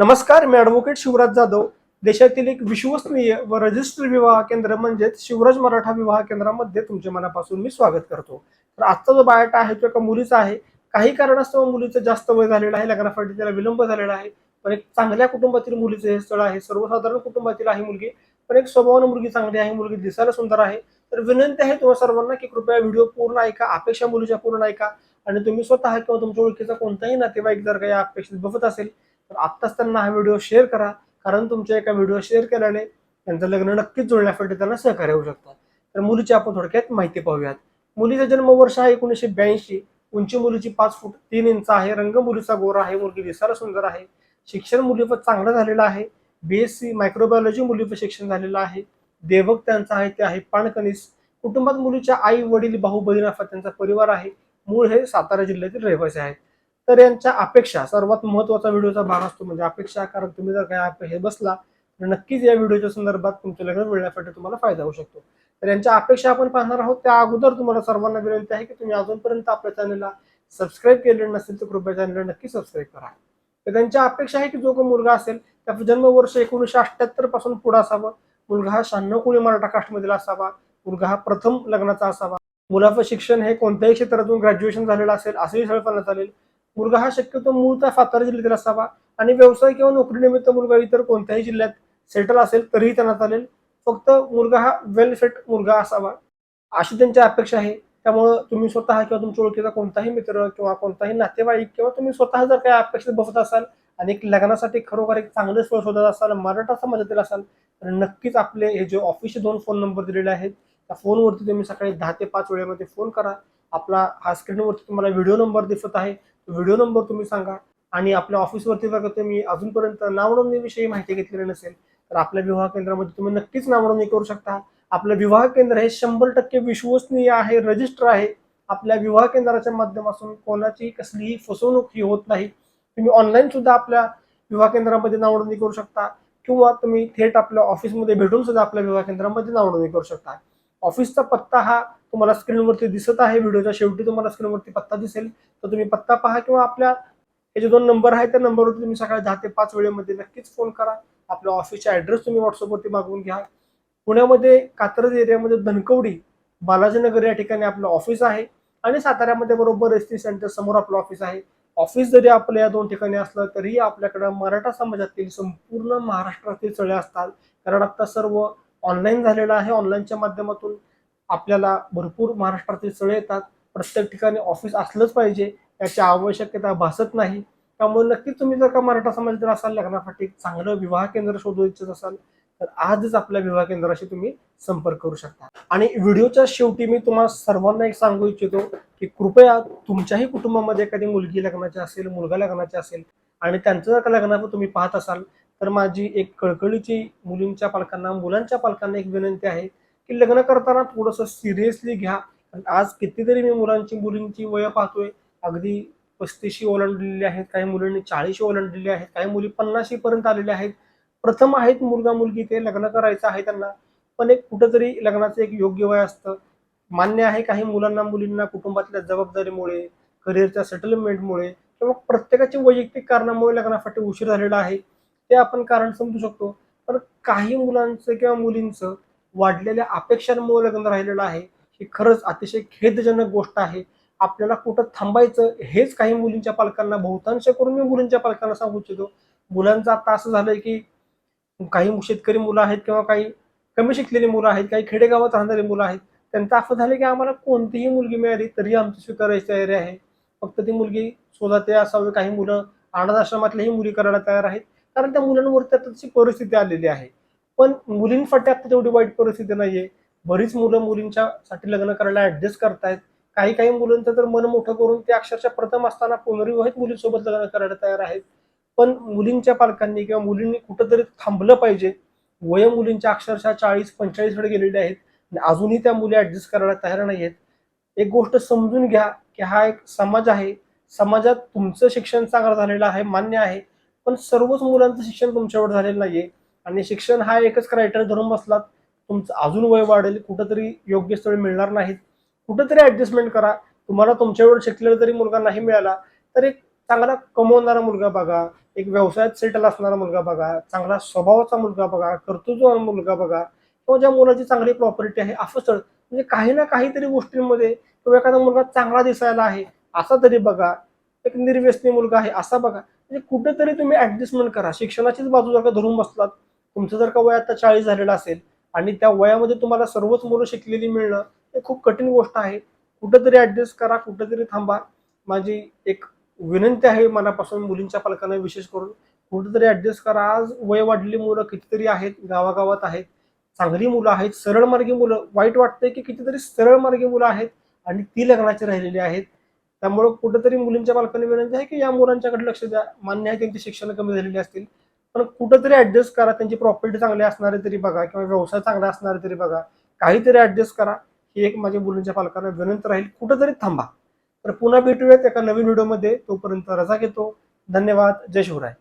नमस्कार मी ॲडव्होकेट शिवराज जाधव. देशातील एक विश्वसनीय व रजिस्टर विवाह केंद्र म्हणजेच शिवराज मराठा विवाह केंद्रामध्ये तुमचे मनापासून मी स्वागत करतो. तर आजचा जो बायोटा आहे तो एका मुलीचा आहे काही कारणास्तव मुलीचं जास्त वय झालेलं आहे लग्नासाठी त्याला विलंब झालेला आहे. पण एक चांगल्या कुटुंबातील मुलीचं हे स्थळ आहे सर्वसाधारण कुटुंबातील आहे मुलगी पण एक स्वभावानं मुलगी चांगली आहे मुलगी दिसायला सुंदर आहे. तर विनंती आहे तुम्हा सर्वांना की कृपया व्हिडिओ पूर्ण ऐका अपेक्षा मुलीच्या पूर्ण ऐका. आणि तुम्ही स्वतः किंवा तुमच्या ओळखीचा कोणताही नातेवाईक जर काही अपेक्षित बघत असेल तर आत्ताच त्यांना हा व्हिडिओ शेअर करा कारण तुमच्या एका व्हिडिओ शेअर केल्याने त्यांचं लग्न नक्कीच जुळण्यासाठी त्यांना सहकार्य होऊ शकतात तर मुलीची आपण थोडक्यात माहिती पाहूयात. मुलीचा जन्मवर्ष आहे एकोणीसशे ब्याऐंशी. उंची मुलीची पाच फूट तीन इंच आहे. रंग मुलीचा गोरा आहे. मुलगी दिसायला सुंदर आहे. शिक्षण मुलीवर चांगलं झालेलं आहे. बीएससी मायक्रोबायोलॉजी मुलीवर शिक्षण झालेलं आहे. देवक त्यांचं आहे ते आहे पाणकणीस कुटुंबात मुलीच्या आई वडील भाऊ बहीण असा त्यांचा परिवार आहे. मूळ हे सातारा जिल्ह्यातील रहिवासी आहेत. तर यांच्या अपेक्षा सर्वात महत्त्वाचा व्हिडिओचा भाग असतो म्हणजे अपेक्षा कारण तुम्ही जर काय हे बसला तर नक्कीच या व्हिडिओच्या संदर्भात तुमच्या लग्न वेळण्यासाठी तुम्हाला फायदा होऊ शकतो. तर यांच्या अपेक्षा आपण पाहणार आहोत. त्या अगोदर तुम्हाला सर्वांना विनंती आहे की तुम्ही अजूनपर्यंत आपल्या चॅनलला सबस्क्राईब केलेलं नसेल तर कृपया चॅनलला नक्की सबस्क्राईब करा. तर त्यांच्या अपेक्षा आहे की जो कोण मुलगा असेल त्याचं जन्मवर्ष एकोणीसशे अठ्ठ्याहत्तरपासून पुढे असावं. मुलगा हा शहाण्णव कोणी मराठा कास्टमधील असावा. मुलगा हा प्रथम लग्नाचा असावा. मुलाचं शिक्षण हे कोणत्याही क्षेत्रातून ग्रॅज्युएशन झालेलं असेल असंही सरळ चालेल मुलगा हा शक्यतो मूळचा सातारा जिल्ह्यातील असावा. आणि व्यवसाय किंवा नोकरीनिमित्त मुलगा इतर कोणत्याही जिल्ह्यात सेटल असेल तरीही त्यांना चालेल. फक्त मुलगा हा वेल सेट मुलगा असावा. अशी त्यांची अपेक्षा आहे. त्यामुळं तुम्ही स्वतः किंवा तुमच्या ओळखीचा कोणताही मित्र किंवा कोणताही नातेवाईक किंवा तुम्ही स्वतः जर काही अपेक्षित बसत असाल आणि एक लग्नासाठी खरोखर एक चांगले स्थळ शोधत असाल मराठा समाजातील असाल तर नक्कीच आपले हे जे ऑफिसचे दोन फोन नंबर दिलेले आहेत त्या फोनवरती तुम्ही सकाळी दहा ते पाच वेळेमध्ये फोन करा. आपला हा स्क्रीनवरती तुम्हाला व्हिडिओ नंबर दिसत आहे. व्हिडिओ नंबर तुम्ही सांगा आणि आपल्या ऑफिसवरती जर तुम्ही अजूनपर्यंत नावनोंदणीविषयी माहिती घेतलेली नसेल तर आपल्या विवाह केंद्रामध्ये तुम्ही नक्कीच नावनोंदणी करू शकता. आपलं विवाह केंद्र हे शंभर टक्के विश्वसनीय आहे रजिस्टर आहे. आपल्या विवाह केंद्राच्या माध्यमातून कोणाची कसलीही फसवणूक ही होत नाही. तुम्ही ऑनलाईन सुद्धा आपल्या विवाह केंद्रामध्ये नावनोंदणी करू शकता किंवा तुम्ही थेट आपल्या ऑफिसमध्ये भेटून सुद्धा आपल्या विवाह केंद्रामध्ये नावनोंदणी करू शकता. ऑफिसचा पत्ता हा तुम्हाला स्क्रीनवरती दिसत आहे. व्हिडिओच्या शेवटी तुम्हाला स्क्रीनवरती पत्ता दिसेल. तर तुम्ही पत्ता पहा किंवा आपल्या हे जे दोन नंबर आहेत त्या नंबरवरती तुम्ही सकाळी दहा ते पाच वेळेमध्ये नक्कीच फोन करा. आपल्या ऑफिसचा ॲड्रेस तुम्ही व्हॉट्सअपवरती मागवून घ्या. पुण्यामध्ये कात्रज एरियामध्ये धनकवडी बालाजीनगर या ठिकाणी आपलं ऑफिस आहे. आणि साताऱ्यामध्ये बरोबर एस टी सेंटर समोर आपलं ऑफिस आहे. ऑफिस जरी आपलं या दोन ठिकाणी असलं तरी आपल्याकडं मराठा समाजातील संपूर्ण महाराष्ट्रातील चळे असतात. कारण आता सर्व ऑनलाईन झालेलं आहे. ऑनलाईनच्या माध्यमातून आपल्याला भरपूर महाराष्ट्रातील चळे येतात. प्रत्येक ठिकाणी ऑफिस असलंच पाहिजे. याची आवश्यकता भासत नाही. त्यामुळे नक्कीच तुम्ही जर का मराठा समाजातील असाल लग्नासाठी चांगलं विवाह केंद्र शोधू इच्छित असाल तर आजच आपल्या विवाह केंद्राशी तुम्ही संपर्क करू शकता. आणि व्हिडिओच्या शेवटी मी तुम्हाला सर्वांना एक सांगू इच्छितो की कृपया तुमच्याही कुटुंबामध्ये एखादी मुलगी लग्नाची असेल मुलगा लग्नाची असेल आणि त्यांचं जर का लग्नाचं तुम्ही पाहत असाल तर माझी एक कळकळीची मुलींच्या पालकांना मुलांच्या पालकांना एक विनंती आहे की लग्न करताना थोडंसं सिरियसली घ्या. आज कितीतरी मी मुलांची मुलींची वय पाहतोय. अगदी पस्तीशी ओलांडलेली आहेत काही मुलींनी चाळीशी ओलांडलेली आहेत काही मुली पन्नाशी पर्यंत आलेल्या आहेत. प्रथम आहेत मुलगा मुलगी ते लग्न करायचं आहे त्यांना. पण एक कुठंतरी लग्नाचं एक योग्य वय असतं. मान्य आहे काही मुलांना मुलींना कुटुंबातल्या जबाबदारीमुळे करिअरच्या सेटलमेंटमुळे किंवा प्रत्येकाच्या वैयक्तिक कारणामुळे लग्नासाठी उशीर झालेला आहे. ते आपण कारण समजू शकतो. पण काही मुलांचं किंवा मुलींचं वाढलेल्या अपेक्षांमुळे लग्न राहिलेलं आहे. ही खरंच अतिशय खेदजनक गोष्ट आहे. आपल्याला कुठं थांबायचं हेच काही मुलींच्या पालकांना बहुतांश करून मी मुलींच्या पालकांना सांगू इच्छितो. मुलांचं आता असं झालंय की काही शेतकरी मुलं आहेत किंवा काही कमी शिकलेली मुलं आहेत काही खेडेगावात राहणारी मुलं आहेत. त्यांचं असं झालं की आम्हाला कोणतीही मुलगी मिळाली तरी आमची स्वीकारायची तयारी आहे. फक्त ती मुलगी स्वतः असावी काही मुलं अनाथ आश्रमातल्याही मुली करायला तयार आहेत. कारण त्या मुलांवरती आता तशी परिस्थिती आलेली आहे. पण मुलींसाठी आता तेवढी वाईट परिस्थिती नाहीये. बरीच मुलं मुलींच्या साठी लग्न करायला ऍडजस्ट करतायत. काही काही मुलांचं तर मन मोठं करून ते अक्षरशः प्रथम असताना पुनर्विवाहित मुलींसोबत लग्न करायला तयार आहेत. पण मुलींच्या पालकांनी किंवा मुलींनी कुठंतरी थांबलं पाहिजे. वय मुलींच्या अक्षरशः चाळीस पंचेचाळीसकडे गेलेले आहेत. आणि अजूनही त्या मुली ऍडजस्ट करायला तयार नाही आहेत एक गोष्ट समजून घ्या की हा एक समाज आहे. समाजात तुमचं शिक्षण चांगलं झालेलं आहे मान्य आहे. पण सर्वच मुलांचं शिक्षण तुमच्यावर झालेलं नाहीये. आणि शिक्षण हा एकच क्रायटेरिया धरून बसलात. तुमचं अजून वय वाढेल कुठंतरी योग्य स्थळ मिळणार नाहीत. कुठंतरी ऍडजस्टमेंट करा. तुम्हाला तुमच्यावर शिकलेला जरी मुलगा नाही मिळाला तर एक चांगला कमवणारा मुलगा बघा एक व्यवसायात सेटल असणारा मुलगा बघा चांगला स्वभावाचा मुलगा बघा कर्तृत्व मुलगा बघा किंवा ज्या मुलाची चांगली प्रॉपर्टी आहे असं स्थळ म्हणजे काही ना काहीतरी गोष्टींमध्ये किंवा एखादा मुलगा चांगला दिसायला आहे असा तरी बघा. एक निर्व्यसनी मुलगा आहे असा बघा. म्हणजे कुठेतरी तुम्ही ऍडजस्टमेंट करा. शिक्षणाचीच बाजू जर का धरून बसलात तुमचं जर का वय आता चाळीस झालेलं असेल आणि त्या वयामध्ये तुम्हाला सर्वच मुलं शिकलेली मिळणं हे खूप कठीण गोष्ट आहे. कुठंतरी ऍडजस्ट करा कुठंतरी थांबा. माझी एक विनंती आहे मनापासून मुलींच्या पालकांना विशेष करून कुठंतरी ऍडजस्ट करा. आज वय वाढलेली मुलं कितीतरी आहेत गावागावात आहेत. चांगली मुलं आहेत सरळ मार्गी मुलं वाईट वाटतंय की कितीतरी सरळ मार्गी मुलं आहेत आणि ती लग्नाची राहिलेली आहेत. त्यामुळं कुठंतरी मुलींच्या पालकांनी विनंती आहे की या मुलांच्याकडे लक्ष द्या. मान्य आहे त्यांची शिक्षण कमी झालेली असतील. पण कुठंतरी ऍडजस्ट करा. त्यांची प्रॉपर्टी चांगली असणारे तरी बघा किंवा व्यवसाय चांगला असणारे तरी बघा. काहीतरी ऍडजस्ट करा. ही एक माझ्या मुलींच्या पालकांना विनंती राहील. कुठंतरी थांबा. तर पुन्हा भेटूयात एका नवीन व्हिडिओमध्ये तोपर्यंत रजा घेतो. धन्यवाद. जय शिवराय.